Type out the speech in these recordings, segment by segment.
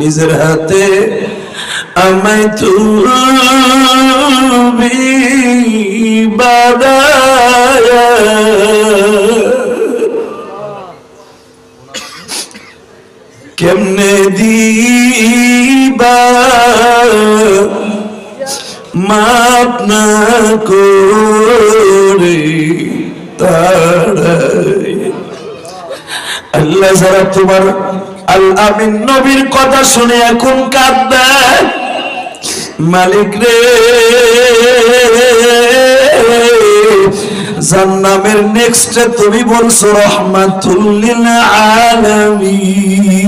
নিজের হাতে আমায় তুমি কেমনে দিবা? মাপ না করে তাড়াই। আল্লাহ যারা তোমার আল নবীর কথা শুনে এখন কাঁদবে। মালিক রে জান্নামের নেক্সট তুমি বলছো রহমাতুল্লিল আলামিন।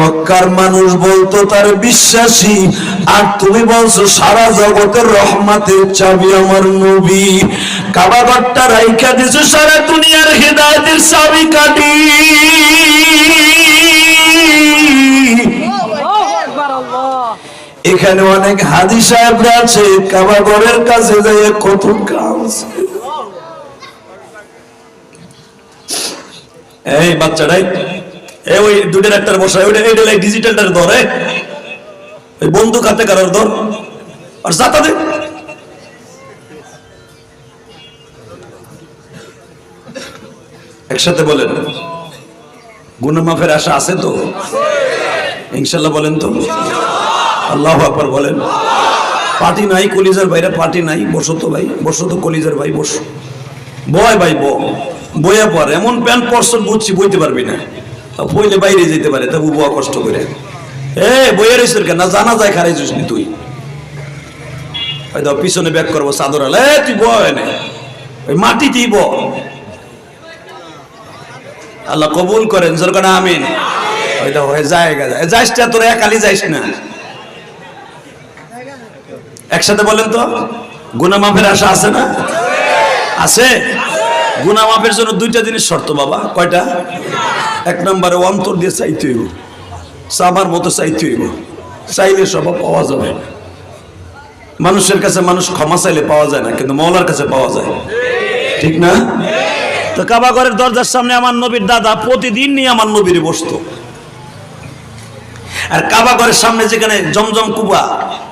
মক্কার মানুষ বলতো, তার বিশ্বাসী। আর তুমি বলছো, সারা জগতের রহমাতের চাবি আমার নবী। কাবাগরটা রাইখা দিছো সারা দুনিয়ার হেদায়তের চাবি কাটি। এখানে অনেক হাদি সাহেবরা আছে কাবাগরের কাছে যাই কত কাম এই বাচ্চাটাই ওই দুটের একটার বসায়, ওইটা এইটা ডিজিটালটার ধরে বন্দুক হাতে কারোর ধর আর দে একসাথে বলেন। গুনা মাফের আশা আছে তো? ইনশাল্লাহ বলেন তো। আল্লাহ আকবার বলেন। পার্টি নাই, কলিজার ভাইরা পার্টি নাই, বসো তো ভাই, বসো তো কলিজার ভাই, বসো। বয় ভাই, ব বইয়া পর এমন প্যান্ট পরশন বুঝছি, বইতে পারবি না। বইলে বাইরে যেতে পারে, তবু বয়া কষ্ট করে। এ বইয়ের রইসের কেন? জানা যায় খারাই নি তুই। হয়তো পিছনে ব্যাক করব চাদর আলে তুই বয় নে। ওই মাটিতেই ব আল্লাহ কবুল করেন সরকার আমিন। হয়তো হয়ে জায়গা যায়। যাইস না, তোরা একালি যাইস না। একসাথে বলেন তো গুনা মাফের আশা আছে না? আছে। গুনা মাফের জন্য দুইটা জিনিস শর্ত বাবা। কয়টা? এক নম্বরে অন্তর দিয়ে চাইতে হইব। সাবার মতো চাইতে হইব। চাইলে সব পাওয়া যাবে। মানুষের কাছে মানুষ ক্ষমা চাইলে পাওয়া যায় না, কিন্তু মৌলার কাছে পাওয়া যায়। ঠিক না? তো কাবাগরের দরজার সামনে আমার নবীর দাদা প্রতিদিন নিয়ে আমার নবীর বসতো। আর কাবাগরের সামনে যেখানে জমজম কুয়া,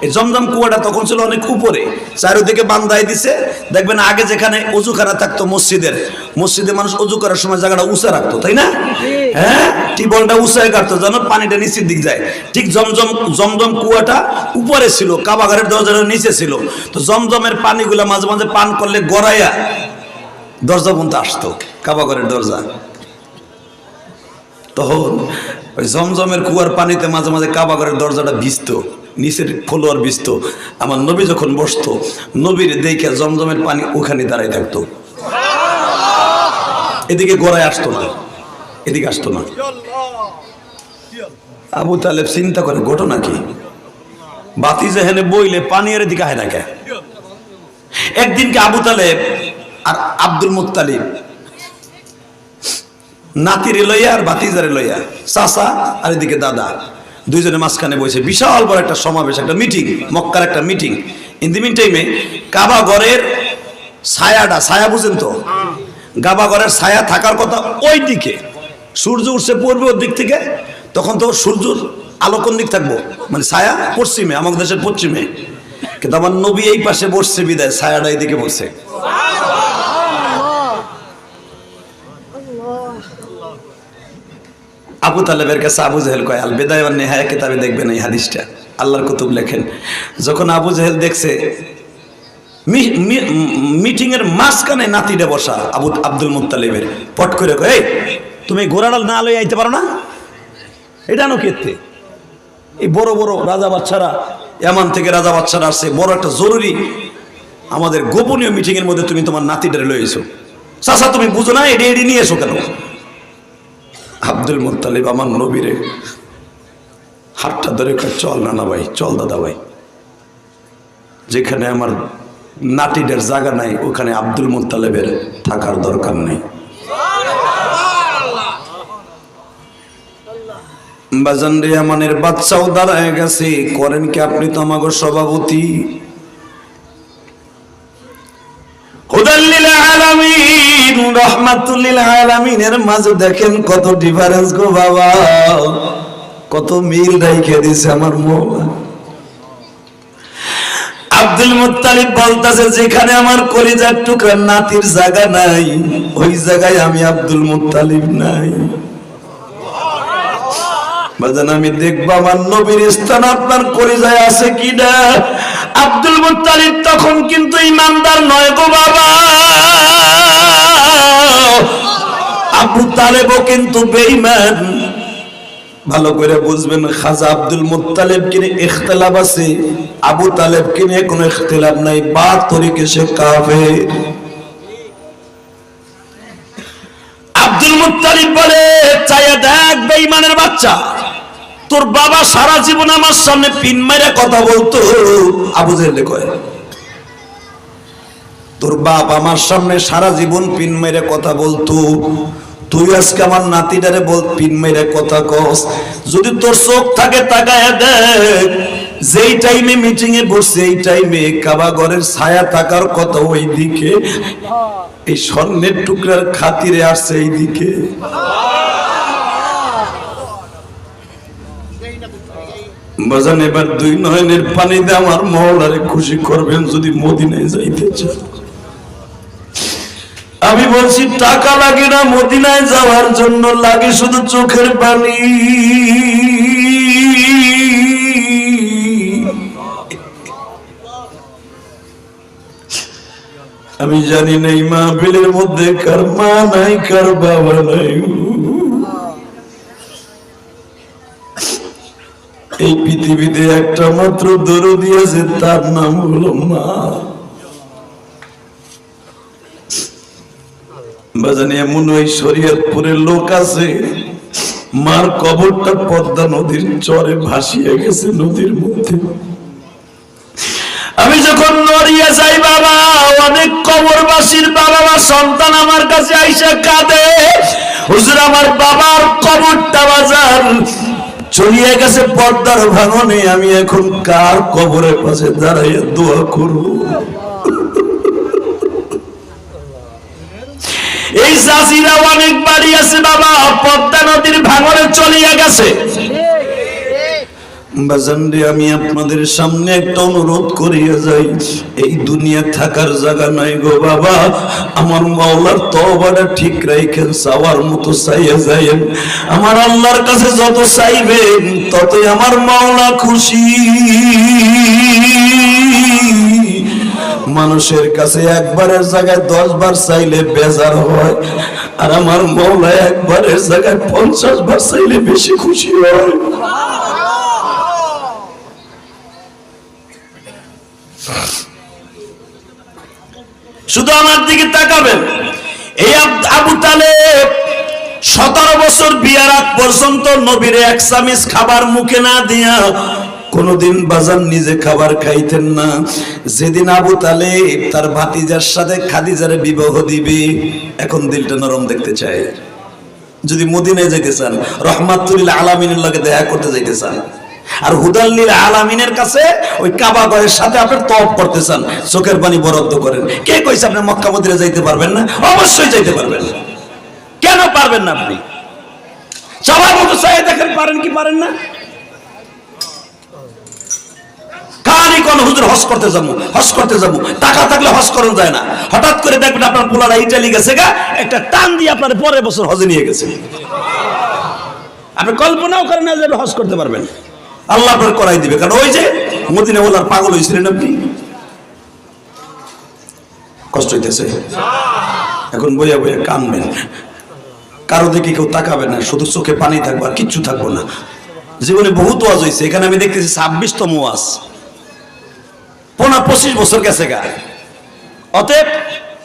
এই জমজম কুয়াটা তখন ছিল অনেক উপরে। চারিদিকে বান্ধাই দিছে। দেখবেন আগে যেখানে অজুখানা থাকতো মসজিদের, মসজিদে মানুষ অজু করার সময় জায়গাটা উঁচা রাখতো, তাই না? হ্যাঁ? টিবলটা উঁচায় কাটতো যেন পানিটা নিচের দিক যায়। ঠিক জমজম জমজম কুয়াটা উপরে ছিল কাবাগরের দরজাটা নিচে ছিল। তো জমজমের পানিগুলো মাঝে মাঝে পান করলে গড়াইয়া দরজা পর্যন্ত আসতো কাবাগরের দরজা। তখন ওই জমজমের কুয়ার পানিতে মাঝে মাঝে কাবাগরের দরজাটা ভিজতো, নিচের ফলোয়ার ভিজতো। আমার নবী যখন বসতো, নবীর দেখে জমজমের পানি ওখানে দাঁড়ায় থাকতো। এদিকে গড়ায় আসতো না, এদিকে আসতো না। আবু তালেব চিন্তা করে, ঘটনা কি? বাতি যেখানে বইলে পানি এর দিকে হয় না কে একদিনকে আবু তালেব আর আব্দুল মুত্তালিব নাতিরে লইয়া আর ভাতিজারে লইয়া, চাচা আর এদিকে দাদা। দুইজনে মাঝখানে বসে বিশাল বড় একটা সমাবেশ, একটা মিটিং মক্কার একটা মিটিং ইন দি মিন টাইমে কাবা ঘরের ছায়াটা, ছায়া বুঝেন তো? গাবা ঘরের ছায়া থাকার কথা ওই দিকে সূর্য উঠছে পূর্বে ওর দিক থেকে, তখন তো সূর্যর আলো কোন দিক থাকব? মানে ছায়া পশ্চিমে, আমাদের দেশের পশ্চিমে। কিন্তু আমার নবী এই পাশে বসছে বিদায়, ছায়াটা এইদিকে বসছে। আবু তালেবের কাছে আবু জাহেল কয়, আল বেদায় নেহায়া কিতাবে দেখবেন এই হাদিসটা। আল্লাহর কুতুব লেখেন, যখন আবু জাহেল দেখছে মিটিং এর মাঝখানে নাতিটা বসা, আবু আব্দুল মুত্তালিবের, পট করে কয় তুমি ঘোড়াডাল না লই আইতে পারো না? এটা নো কেতে এই বড় বড় রাজা বাচ্চারা, এমন থেকে রাজা বাচ্চারা আসছে, বড় একটা জরুরি আমাদের গোপনীয় মিটিং এর মধ্যে তুমি তোমার নাতিটারে লয়ে এসো চাচা, তুমি বুঝো না, এডি এডি নিয়ে এসো কেন? আব্দুল মুত্তালিব আমার নবীরে। হাতটা ধরে চল না না ভাই, চল দাদা ভাই। যেখানে আমার নাটিদের জায়গা নাই, ওখানে আব্দুল মুত্তালেবের থাকার দরকার নেই। বাজান রে আমানের বাচ্চাও দাঁড়ায় গেছে। করেন কি আপনি তো আমাকে সভাপতি? রহমাতুল্লিল মাঝে দেখেন কত ডিফারেন্স গো বাবা। কত মিল রেখে দিছে আমার আব্দুল মুত্তালিব বলতাছে, যেখানে আমার কলিজার টুকরা নাতির জায়গা নাই, ওই জায়গায় আমি আব্দুল মুত্তালিব নাই। বাজান, আমি দেখব আমার নবীর স্থান আপনার কলিজায় আছে কিনা। আব্দুল মুত্তালিব তখন কিন্তু ইমানদার নয় গো বাবা। আবু তালেবও কিন্তু বেঈমান। ভালো করে বুঝবেন, খাজা আব্দুল মুত্তালেব কিনে ইখতিলাফ আছে, আবু তালেব কিনে কোনো ইখতিলাফ নাই বা তরিকে সে কাফের। আব্দুল মুত্তালিব বলে চাইয়া দেখ বেঈমানের বাচ্চা, তোর বাবা সারা জীবন আমার সামনে পিন মাইরা কথা বলতো। আবু জেলে কয়, তোর বাপ আমার সামনে সারা জীবন পিন মেরে কথা বলতো। তুই আজকে আমার নাতিটারে বল, পিন মেরে কথা কস। যদি তোর চোখ থাকে, তাকায় দেখ। যেই টাইমে মিটিং এ বসছে এই টাইমে কাবা ঘরের ছায়া থাকার কথা ওই দিকে এই স্বর্ণের টুকরার খাতিরে আসছে এই দিকে বাজান, এবার দুই নয়নের পানিতে আমার মহলারে খুশি করবেন, যদি মদিনায় যাইতে চান। আমি বলছি, টাকা লাগে না, মদিনায় যাওয়ার জন্য লাগে শুধু চোখের পানি। আমি জানি না এই মাহফিলের মধ্যে কার মা নাই, কার বাবা নাই। এই পৃথিবীতে একটা মাত্র দরদি আছে, তার নাম হলো মা। বাজানি এমন ওই শরীয়তপুরের লোক আছে, মার কবরটা পদ্মা নদীর চরে ভাসিয়ে গেছে নদীর মধ্যে। আমি যখন নড়িয়ে যাই বাবা, অনেক কবরবাসীর বাবা মা সন্তান আমার কাছে আইসা কাঁদে। হুজুর, আমার বাবার কবরটা বাজার চলিয়ে গেছে পর্দার ভাঙনে। আমি এখন কার কবরের পাশে দাঁড়াইয়া দোয়া করব? এই জাজিরা অনেক বাড়ি আছে বাবা, পদ্মা নদীর ভাঙনে চলিয়া গেছে। আমি আপনাদের সামনে একটা অনুরোধ করিয়া যাই। এই দুনিয়া থাকার জায়গা নাই গো বাবা। আমার মাওলার তওবাটা ঠিক রাখেন চাওয়ার মতো চাইয়া যাইয়েন। আমার আল্লাহর কাছে যত চাইবেন, ততই আমার মাওলা খুশি। মানুষের কাছে একবারের জায়গায় দশ বার চাইলে বেজার হয়। আর আমার মৌলা একবারের জায়গায় পঞ্চাশ বার চাইলে বেশি খুশি হয়। শুধু আমার দিকে তাকাবেন। এই আব- তালেব সতেরো বছর বিয়ার পর্যন্ত নবীর এক চামিচ খাবার মুখে না দিয়া কোনদিন বাজার নিজে খাবার খাইতেন না। যেদিন আবু তালে তার ভাতিজার সাথে খাদিজারে বিবাহ দিবে, এখন দিলটা নরম দেখতে চায়। যদি মদিনায় যেতে চান রহমাতুল্লাহ আলামিনের লগে দেখা করতে যেতে চান, আর হুদাল্লিল আলামিনের কাছে ওই কাবা ঘরের সাথে আপনার তপ করতে চান, চোখের পানি বরাদ্দ করেন। কে কইছে আপনি মক্কা মদিনা যাইতে পারবেন না? অবশ্যই যাইতে পারবেন। কেন পারবেন না আপনি? সবার মতো চাই দেখেন, পারেন কি পারেন না? আল্লাহ করাই দিবে। কারণ ওই যে পাগল হয়েছিলেন আপনি কষ্ট হইতেছে। এখন বইয়া বইয়া কানবেন। কারও দিকে কেউ তাকাবে না, শুধু চোখে পানি থাকবে আর কিচ্ছু থাকব না। জীবনে বহুত ওয়াজ হয়েছে এখানে আমি দেখতেছি ছাব্বিশতম ওয়াজ। পনেরো পঁচিশ বছর গেছে গা। অতএব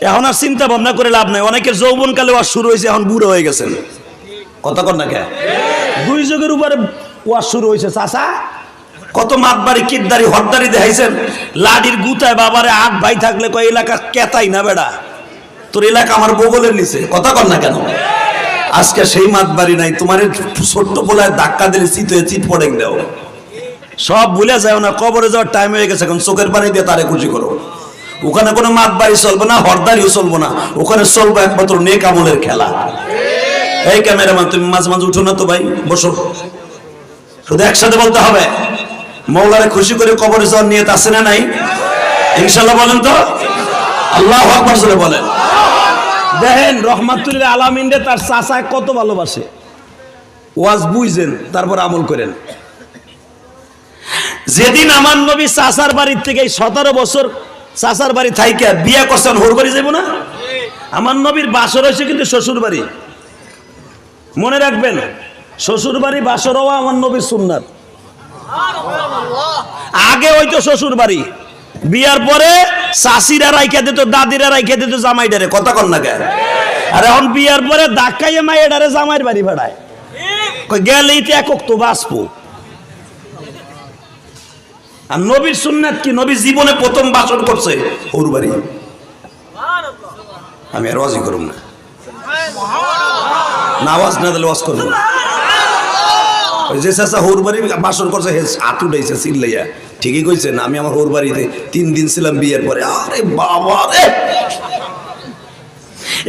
এখন আর চিন্তা ভাবনা করে লাভ নাই। অনেকের যৌবন কালে ওয়াজ শুরু হয়েছে, এখন বুড়ো হয়ে গেছেন। কর না কে? দুই যুগের উপরে ওয়াজ শুরু হয়েছে, চাচা। কত মাতবাড়ি, কিদ্দারি, হরদারি দেখাইছেন। লাডির গুতায় বাবারে আট ভাই থাকলে কয়, এলাকা কেতাই না বেড়া। তোর এলাকা আমার বগলের নিচে। কথা কর না কেন? আজকে সেই মাতবাড়ি নাই, তোমার ছোট্ট বলায় ধাক্কা দিলে চিত হয়ে চিত পড়ে দাও সব ভুলে যাও না, কবরে যাওয়ার টাইম হয়ে গেছে, এখন চোখের পানি দিয়ে তারে খুশি করো। ওখানে কোনো মাত বাড়ি চলবো না হরদারিও চলবো না, ওখানে চলবো একমাত্র নেক আমলের খেলা। এই ক্যামেরাম্যান তুমি মাঝে মাঝে উঠো না তো ভাই, বসো। শুধু একসাথে বলতে হবে, মৌলারে খুশি করে কবরে যাওয়ার নিয়ত আছে না নাই? ইনশাল্লাহ বলেন তো? আল্লাহ আকবার জোরে বলেন। দেখেন রহমাতুল্লাহ আলামিনরে তার চাচায় কত ভালোবাসে। ওয়াজ বুঝেন, তারপর আমল করেন। যেদিন আমার নবী চাচার বাড়ির থেকে সতেরো বছর চাচার বাড়ি থাইকে বিয়া করছেন হোর বাড়ি যাব না? আমার নবীর বাসর হয়েছে কিন্তু শ্বশুর বাড়ি। মনে রাখবেন, শ্বশুর বাড়ি বাসর হওয়া আমার নবীর সুন্নাত। আগে হইতো শ্বশুর বাড়ি। বিয়ার পরে শাশিরা রাইখা দিত, দাদিরা রাইখা দিত জামাইডারে কথা কন না কেন? আর এখন বিয়ার পরে ধাক্কাইয়ে মাইডারে জামাইয়ের বাড়ি ভাড়ায়। গেলেই তো একক তো বাঁচবো আর নবীর সুন্নাত কি? নবী জীবনে প্রথম বাসন করছে ওর বাড়ি। আমি আর ওয়াজই করুম না। না আওয়াজ না দিলে ওয়াজ করব ওই যে চাষা হোর বাড়ি বাসন করছে, হে হাত উঠাইছে চিল্লাইয়া ঠিকই কইছেন আমি আমার হোর বাড়িতে তিন দিন ছিলাম বিয়ের পরে। আরে বাবা রে!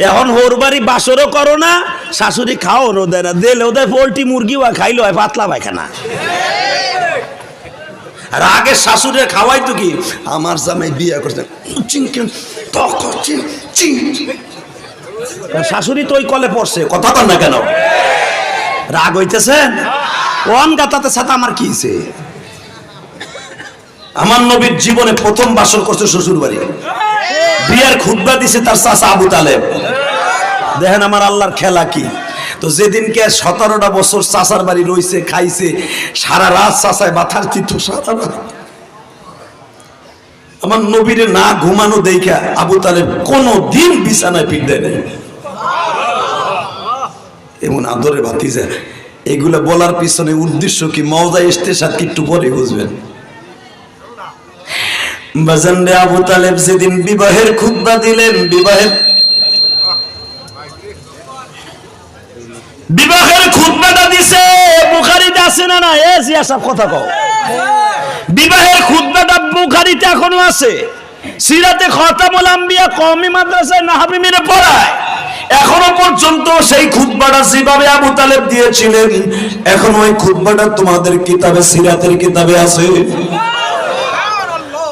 এখন হোর বাড়ি বাসরও করো না, শাশুড়ি খাও নো দেয় না। দিলে ওদের পোলট্রি মুরগিও খাইলো হয় পাতলা পায়খানা। আর আগে শাশুড়ে খাওয়াই তো কি? আমার জামাই বিয়ে করছে। শাশুড়ি তো ওই কলে পড়ছে কথা কন না কেন? রাগ হইতেছেন ওয়ান গাতাতে সাথে আমার কি হইছে? আমার নবীর জীবনে প্রথম বাসর করছে শ্বশুর বাড়ি বিয়ার খুদ্া দিছে তার চাচা আবু তালেব। দেখেন আমার আল্লাহর খেলা কি। তো যেদিনকে সতেরোটা বছর চাচার বাড়ি রইছে, খাইছে, সারা রাত চাচায় মাথার চিত্র সারা রাত আমার নবীরে না ঘুমানো দেখা আবু তালেব কোনো দিন বিছানায় পিঠ দেয় নাই। এমন আদরে ভাতিজা, এগুলা বলার পিছনে উদ্দেশ্য কি মজা স্টেশন কি একটু পরে বুঝবেন। বাজান রে আবু তালেব যেদিন বিবাহের খুতবা দিলেন, বিবাহের বিবাহের খুতবাটা দিছে। বুখারিতে আছে না না এ জিয়া সব কথা কও। বিবাহের খুতবাটা বুখারিতে এখনও আছে। সিরাতে খতামুল আম্বিয়া কওমি মাদ্রাসায় নাহাবি মেরে পড়ায়। এখনও পর্যন্ত সেই খুতবাটা যেভাবে আবু তালেব দিয়েছিলেন এখন ওই খুতবাটা তোমাদের কিতাবে সিরাতের কিতাবে আছে।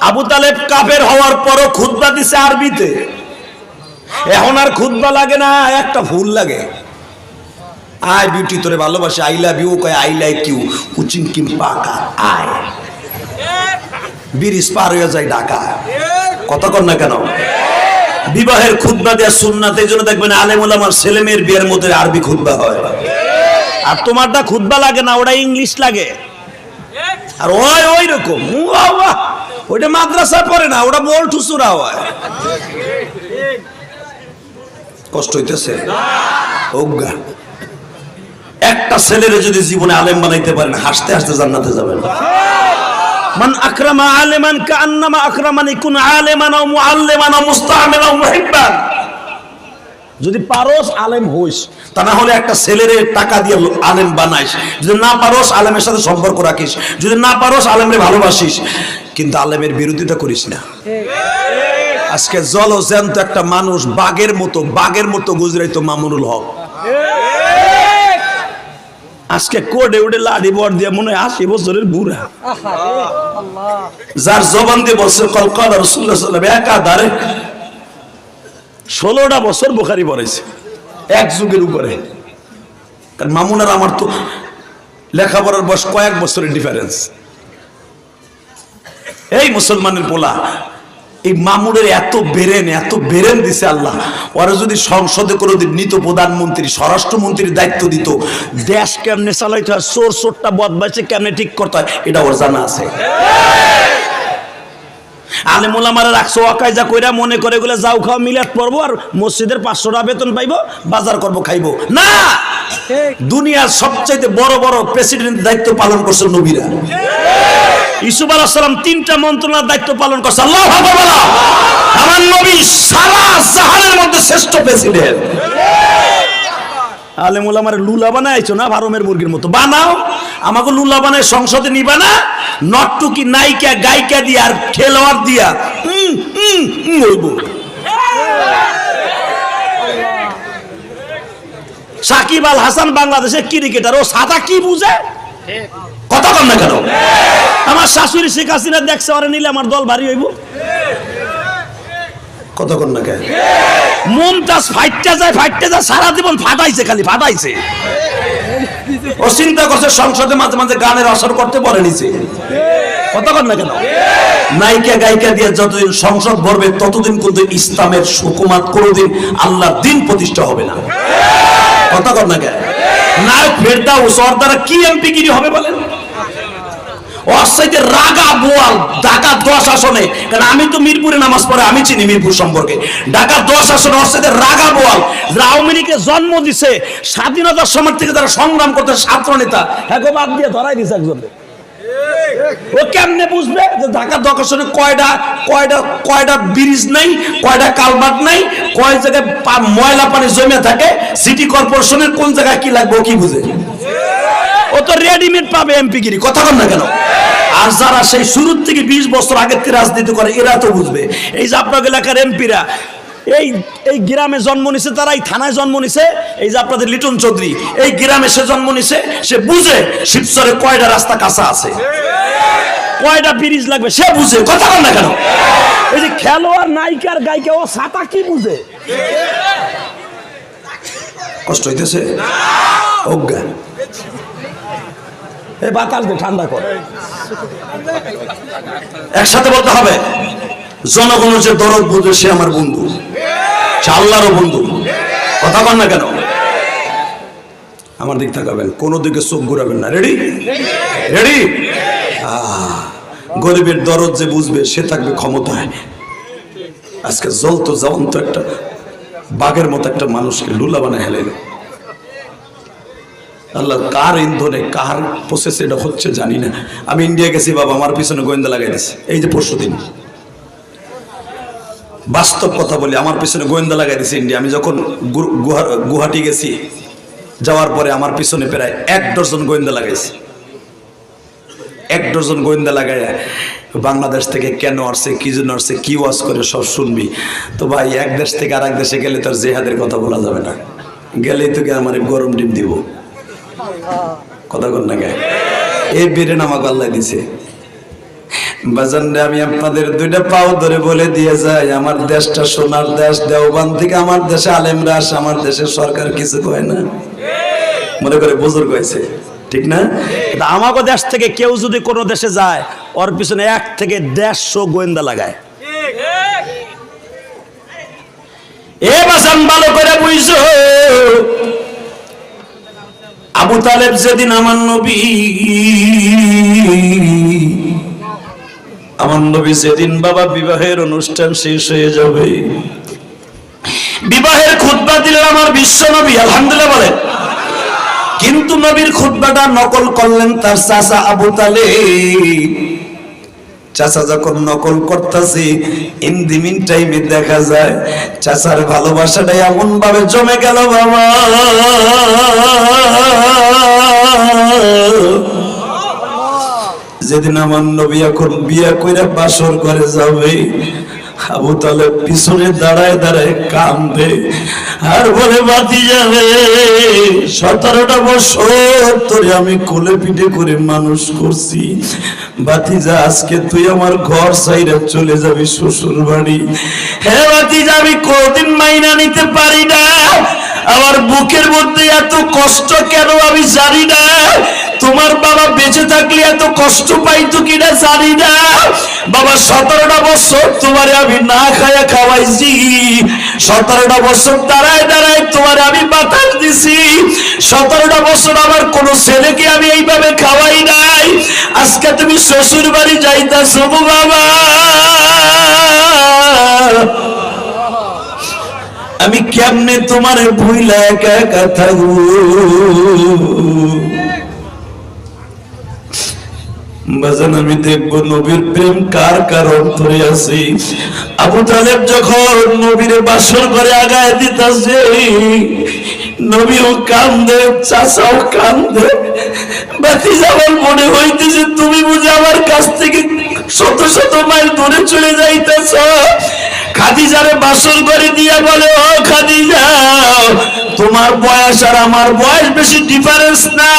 আবু তালেব কাফের হওয়ার পরও খুতবা দিছে আরবিতে। এখন আর খুতবা লাগে না একটা ফুল লাগে। আয় বিউটি, তোরে ভালোবাসে। আই লাভ ইউ কয় আই লাইক ইউ কুচিং কিম পাকা, আয়। ব্রিজ পার হয়ে যায় ঢাকা। কর না কেন? বিবাহের খুতবা দেওয়া সুন্নাত জন্য দেখবেন আলেমুল আমার ছেলে মেয়ের বিয়ের মধ্যে আরবি খুতবা হয়। আর তোমারটা খুতবা লাগে না, ওটা ইংলিশ লাগে। আর ওই ওই রকম। ওইটা মাদ্রাসা পড়ে না, ওটা বল ঠুসুরা হয়। কষ্ট হইতেছে। অজ্ঞা একটা ছেলেরে যদি জীবনে আলেম বানাইতে পারেন হাসতে হাসতে জান্নাতে যাবেন। মান আকরামা আলেমান কান্নামা আকরামান ইকুন আলেমান ও মুআল্লিমান ও মুস্তাআমিলান ও মুহিব্বান। যদি পারোস আলেম হইস তা না হলে একটা ছেলেরে টাকা দিয়ে আলেম বানাইস। যদি না পারোস আলেমের সাথে সম্পর্ক রাখিস। যদি না পারোস আলেমরে ভালোবাসিস। কিন্তু আলেমের বিরোধিতা করিস না। আজকে জল জ্যান্ত একটা মানুষ বাঘের মতো বাঘের মতো গুজরাইতো মামুনুল হক। আজকে কোডে উঠে লাড়ি বর দিয়ে মনে হয় আশি বছরের বুড়া। যার জবান দিয়ে বলছে কলকাল রসুল্লাহ একাধারে ষোলোটা বছর বোখারি পড়েছে, এক যুগের উপরে। কারণ মামুনার আমার তো লেখাপড়ার বয়স কয়েক বছরের ডিফারেন্স এই মুসলমানের পোলা এই মামুরের এত বেরেন এত বেরেন দিছে আল্লাহ। ওরা যদি সংসদে করে নিত প্রধানমন্ত্রী, স্বরাষ্ট্রমন্ত্রীর দায়িত্ব দিত, দেশ কেমনে চালাইতে হয় চোর চোরটা বদমাইছে কেমনে ঠিক করতে হয় এটা ওর জানা আছে। আলেমুল আমার রাখছো অকায়দা কইরা মনে করে গুলো যাও খাওয়া মিলাত পড়ব আর মসজিদের পাঁচশো টাকা বেতন পাইবো বাজার করব খাইবো। না! দুনিয়ার সবচাইতে বড় বড় প্রেসিডেন্ট দায়িত্ব পালন করছে নবীরা। ইসুফ আলাহিসাল্লাম তিনটা মন্ত্রণার দায়িত্ব পালন করছে। আল্লাহ আমার নবী সারা জাহানের মধ্যে শ্রেষ্ঠ প্রেসিডেন্ট আলেমুল আমার লুলা বানাইছো না ভারমের মুরগির মতো? বানাও। আমাকে লুলা বানায় সংসদে নিবা না? নটটুকি নায়িকা, গায়িকা দিয়া আর খেলোয়াড় দিয়া। হুম হইব সাকিব আল হাসান বাংলাদেশের ক্রিকেটার। ও সাদা কি বুঝে? কথা কম না কেন? আমার শাশুড়ি শেখ হাসিনা দেখছে, ওরা নিলে আমার দল ভারী হইব। কতক্ষণ না মমতাজ ফাইটটা যায় ফাইটটা যায় সারা জীবন ফাটাইছে খালি ফাটাইছে ও চিন্তা করছে সংসদে মাঝে মাঝে গানের আসর করতে বলে নিছে কতক্ষণ না কেন নায়িকা গায়িকা দিয়ে যতদিন সংসদ ভরবে ততদিন কিন্তু ইসলামের সুকুমাত কোনোদিন আল্লাহর দিন প্রতিষ্ঠা হবে না। কতক্ষণ না কেন নায়ক ফেরদাউস ও দ্বারা কি এমপি গিরি হবে বলেন? ওর রাগা বোয়াল, ঢাকা দশ আসনে। কারণ আমি তো মিরপুরে নামাজ পড়ে, আমি চিনি মিরপুর সম্পর্কে। ঢাকা দশ আসনে ওর রাগা বোয়াল। আওয়ামী লীগের জন্ম দিছে স্বাধীনতার সময় থেকে তারা সংগ্রাম করতে ছাত্র নেতা। হ্যাঁ বাদ দিয়ে ধরাই দিছে একজন। ও কেমনে বুঝবে যে ঢাকা আসনে কয়টা কয়টা কয়টা ব্রিজ নাই কয়টা কালভার্ট নাই, কয় জায়গায় ময়লা পানি জমে থাকে সিটি কর্পোরেশনের কোন জায়গায় কি লাগবে কি বুঝে? ও তো রেডিমেড পাবে এমপিগিরি কথা বল না কেন? আর যারা সেই শুরুর থেকে বিশ বছর আগের থেকে রাজনীতি করে, এরা তো বুঝবে। এই যে আপনাদের এলাকার এমপিরা এই এই গ্রামে জন্ম নিছে তারা, এই থানায় জন্ম নিছে, এই যে আপনাদের লিটন চৌধুরী, এই গ্রামে সে জন্ম নিছে, সে বুঝে শিবচরে কয়টা রাস্তা কাঁচা আছে। কয়টা ব্রিজ লাগবে, সে বুঝে, কথা বল না কেন? এই যে খেলোয়াড়, নায়িকার গায়িকা, ও সাতা কি বুঝে? কষ্ট হইতেছে? অজ্ঞান বাতাস ঠান্ডা কর। একসাথে বলতে হবে, জনগণের যে দরদ বুঝবে সে আমার বন্ধু। সে আল্লাহরও বন্ধু। কথা বল না কেন? আমার দিক তাকাবেন, কোনো দিকে চোখ ঘুরাবেন না। রেডি রেডি গরিবের দরদ যে বুঝবে, সে থাকবে ক্ষমতায়। আজকে জ্বলতো জ্বলন্ত একটা বাঘের মতো একটা মানুষকে লুলা বানায় হেলেন আল্লাহ, কার ইন্ধনে, কার প্রসেস এটা হচ্ছে জানি না। আমি ইন্ডিয়া গেছি, বাবা, আমার পিছনে গোয়েন্দা লাগাই দিছে। এই যে পরশু দিন। বাস্তব কথা বলি, আমার পিছনে গোয়েন্দা লাগাই দিছে ইন্ডিয়া আমি যখন গু- গুহা- গুয়াহাটি গেছি, যাওয়ার পরে আমার পিছনে প্রায় এক ডজন গোয়েন্দা লাগাইছে। এক ডজন গোয়েন্দা লাগায় বাংলাদেশ থেকে কেন আসছে, কি জন্য আসছে, কি ওয়াজ করে সব শুনবি। তো ভাই, এক দেশ থেকে আর দেশে গেলে তো আর জেহাদের কথা বলা যাবে না। গেলেই তোকে আমার গরম ডিম দিব। কথা কর না এই বীরেন আমাকে আল্লাহ দিছে। আমি আপনাদের দুইটা পাও ধরে বলে দিয়ে যাই। আমার দেশটা সোনার দেশ, দেওবান থেকে আমার দেশে আলেমরা আসে, আমার দেশের সরকার কিছু কয় না। মনে করে বুজুর্গ হয়েছে, ঠিক না? আমাকে দেশ থেকে কেউ যদি কোনো দেশে যায়, ওর পিছনে এক থেকে দেড়শো গোয়েন্দা লাগায়। এ বাসান ভালো করে বুঝছ আবু তালেব যেদিন আমার নবী আমার নবী যেদিন বাবা বিবাহের অনুষ্ঠান শেষ হয়ে যাবে। বিবাহের খুদ্া দিলে আমার বিশ্ব নবী, আলহামদুলিল্লাহ বলে কিন্তু নবীর খুতবাটা নকল করলেন তার চাচা আবু তালে চাচা যখন নকল করতেছি ইন দি মিন টাইমে দেখা যায়, চাচার ভালোবাসাটা এমন ভাবে জমে গেল, বাবা। যেদিন আমার নবী এখন বিয়া কইরা বাসর করে যাবে আবু তালে পিছনে দাঁড়ায় দাঁড়ায় কান্দে আর বলে, বাতি যাবে সতেরোটা বছর তোরে আমি কোলে পিঠে করে মানুষ করছি। বাতিজা আজকে তুই আমার ঘর সাইরা চলে যাবি শ্বশুর বাড়ি হ্যাঁ বাতিজা আমি কোনদিন মাইনা নিতে পারি না। আমার বুকের মধ্যে এত কষ্ট কেন আমি জানি না? তোমার বাবা বেঁচে থাকলে এত কষ্ট পাইতো কিনা জানি না? বাবা, সতেরোটা বছর তোমার আমি না খায়া খাওয়াইছি। সতেরোটা বছর দাঁড়ায় দাঁড়ায় তোমার আমি বাতাস দিছি। সতেরোটা বছর আমার কোন ছেলেকে আমি এইভাবে খাওয়াই নাই। আজকে তুমি শ্বশুর বাড়ি যাইতাছো বাবা। আমি কেমনে তোমার ভুইলা একা একা থাকব? বাজান, আমি দেখব নবীর প্রেম কার আবু তালেব যখন নবীর বাসর করে আগায় নবীও কান্দে, চাচাও কান্দে। বাতি যাবার মনে হইতেছে, তুমি বুঝে আমার কাছ থেকে শত শত মাইল দূরে চলে যাইতেছ। খাদিজারে বাসর করে দিয়া বলে, ও খাদিজা, তোমার বয়স আর আমার বয়স বেশি ডিফারেন্স না।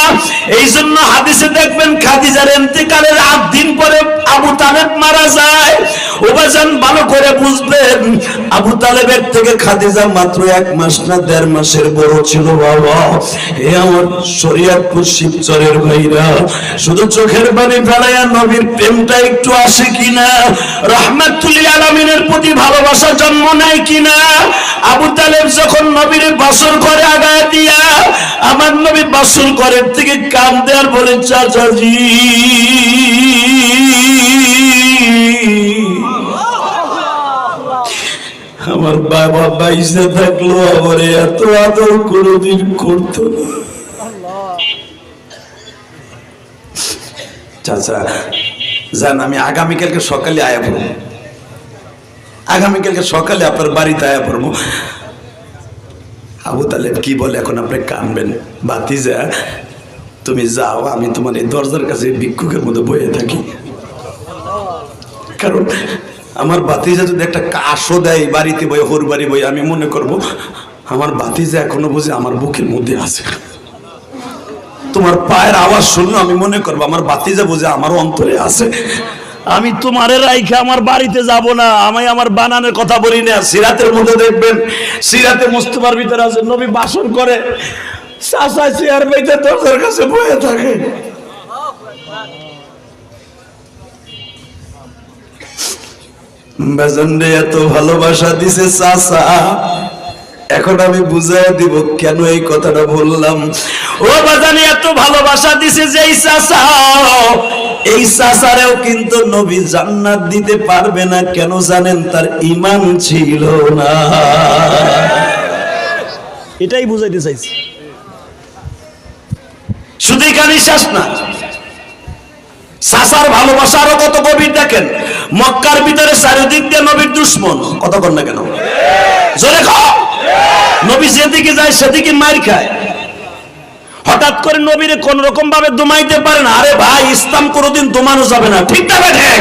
এই জন্য হাদিসে দেখবেন খাদিজার এন্তেকালের আট দিন পরে আবু তালেব মারা যায়। ওবাজান ভালো করে বুঝবেন, আবু তালেবের থেকে খাদিজা মাত্র এক মাস না দেড় মাসের বড় ছিল বাবা। এ আমার শরিয়াতপুর শিবচরের ভাইরা, শুধু চোখের বাণী ফেলাইয়া নবীর প্রেমটা একটু আসে কিনা? রহমাতুল্লিল আলমিনের প্রতি ভালোবাসা জন্ম নেয় কিনা? আবু তালেব যখন নবীর বাসর করে আগায় দিয়া আমার নবী বাসর ঘরের থেকে কাম দেওয়ার বলে চাচাজি, আমার বাবা বাইসে থাকল, আমার এত আদর কোনোদিন করতো না। চাচা যান আমি আগামীকালকে সকালে আয়া পড়ব। আগামীকালকে সকালে আপনার বাড়িতে আয়া পড়ব। আবু তালেব কি বলে, এখন আপনি কানবেন। বাতি যা তুমি যাও, আমি তোমার এই দরজার কাছে ভিক্ষুকের মধ্যে বয়ে থাকি। কারণ আমার বাতিজা যদি একটা কাশও দেয়, বাড়িতে বই হোর বাড়ি বই, আমি মনে করব, আমার বাতিজা এখনও বুঝে আমার বুকের মধ্যে আছে। তোমার পায়ের আওয়াজ শুনলো, আমি মনে করব, আমার বাতিজা বুঝে আমার অন্তরে আছে। আমি তোমারে রাইখে আমার বাড়িতে যাব না। আমি আমার বানানের কথা বলি না। সিরাতের মধ্যে দেখবেন, সিরাতে মুস্তফার ভিতরে আছে, নবী বাসন করে চাষা চেয়ার বেঁধে দরজার কাছে বয়ে থাকে। বেজন্ডে এত ভালোবাসা দিছে চাষা এখন আমি বুঝাই দিব কেন এই কথাটা বললাম। ও বাজানি, এত ভালোবাসা দিছে যে এই চাষারেও কিন্তু নবী জান্নাত দিতে পারবে না, কেন জানেন? তার ইমান ছিল না। এটাই বুঝাইতে চাইছি। শুধু এখানে শেষ না। সাসার ভালোবাসা আরও কত গভীর দেখেন। মক্কার ভিতরে চারিদিক দিয়ে নবীর দুশ্মন। কত কর না কেন? জোরে খাও নবী যেদিকে যায়, সেদিকে মার খায়। হঠাৎ করে নবীরে কোন রকম ভাবে দমাইতে পারে না। আরে ভাই, ইসলাম কোনোদিন দমানো যাবে না। ঠিক না ঠিক।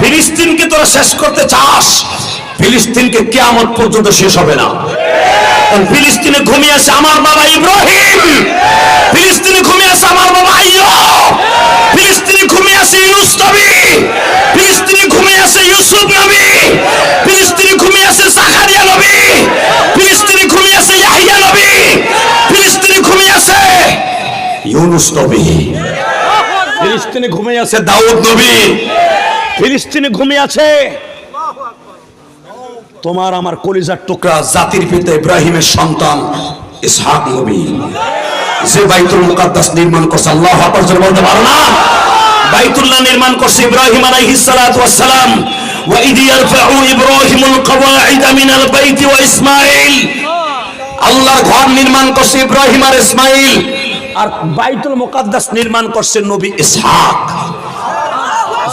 ফিলিস্তিনকে তোরা শেষ করতে চাস, ফিলিস্তিনকে কেয়ামত পর্যন্ত শেষ হবে না। ফিলিস্তিনে ঘুমিয়ে আছে আমার বাবা ইব্রাহিম। ফিলিস্তিনে ঘুমিয়ে আছে আমার বাবা আইয়ুব। ফিলিস্তিনে ঘুমিয়ে আছে ইউনুস নবী ফিলিস্তিনে ঘুমিয়ে আছে ইউসুফ নবী ফিলিস্তিনে ঘুমিয়ে আছে জাকারিয়া নবী ফিলিস্তিনে ঘুমিয়ে আছে ইয়াহিয়া নবী ফিলিস্তিনে ঘুমিয়ে আছে ইউনুস নবী। ফিলিস্তিনে ঘুমিয়ে আছে দাউদ নবী। ফিলিস্তিনে ঘুমিয়ে আছে। তোমার আমার কলিজার টুকরা জাতির পিতা ইব্রাহিমের সন্তান ইসহাক নবী। যে বাইতুল মুকাদ্দাস নির্মাণ করছে আল্লাহ আকবার জোরে বলতে পারো না? বাইতুল্লাহ নির্মাণ করছে ইব্রাহিম আলাইহিস সালাতু ওয়াস সালাম। ওয়া ইদ ইয়ারফাউ ইব্রাহিমুল কওয়াইদ মিনাল বাইতি ওয়া ইসমাঈল। আল্লাহর ঘর নির্মাণ করছে ইব্রাহিম আর ইসমাঈল। আর বাইতুল মোকাদ্দাস নির্মাণ করছে নবী ইসহাক।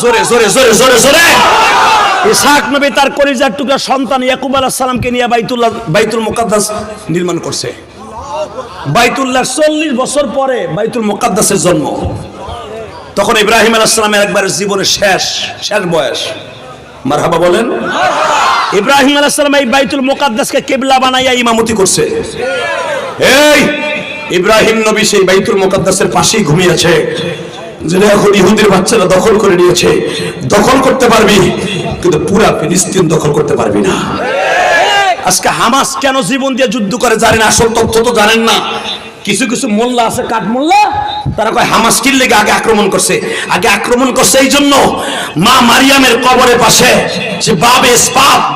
জোরে জোরে জোরে জোরে জোরে। ইসহাক নবী তার কলিজার টুকরা সন্তান ইয়াকুব আলাইহিস সালামকে নিয়ে বাইতুল্লাহ, বাইতুল মোকাদ্দাস নির্মাণ করছে। বাইতুল্লাহ চল্লিশ বছর পরে বাইতুল মোকাদ্দাসের জন্ম। তখন ইব্রাহিম আলাইহিস সালামের একবার জীবনের শেষ শেষ বয়স। মারহাবা বলেন। ইব্রাহিম আলাইহিস সালাম এই বাইতুল মুকাদ্দাসকে কিবলা বানাইয়া ইমামতি করছে। এই ইব্রাহিম নবী সেই বাইতুল মুকাদ্দাসের পাশেই ঘুমিয়েছে। যেটা এখন ইহুদির বাচ্চারা দখল করে নিয়েছে। দখল করতে পারবি, কিন্তু পুরা ফিলিস্তিন দখল করতে পারবি না। আজকে হামাস কেন জীবন দিয়ে যুদ্ধ করে জানেন? আসল তথ্য তো জানেন না। কিছু কিছু মোল্লা আছে, কাঠ মোল্লা। তারা কয়, হামাস লেগে আগে আক্রমণ করছে? আগে আক্রমণ করছে এই জন্য মা মারিয়ামের কবরের পাশে। যে বাবে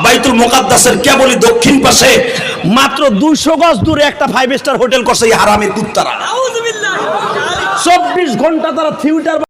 বাইতুল মোকাদ্দাসের কেবলই দক্ষিণ পাশে। মাত্র দুইশো গজ দূরে একটা ফাইভ স্টার হোটেল করছে এই হারামের কুত্তারা। চব্বিশ ঘণ্টা তারা থিয়েটার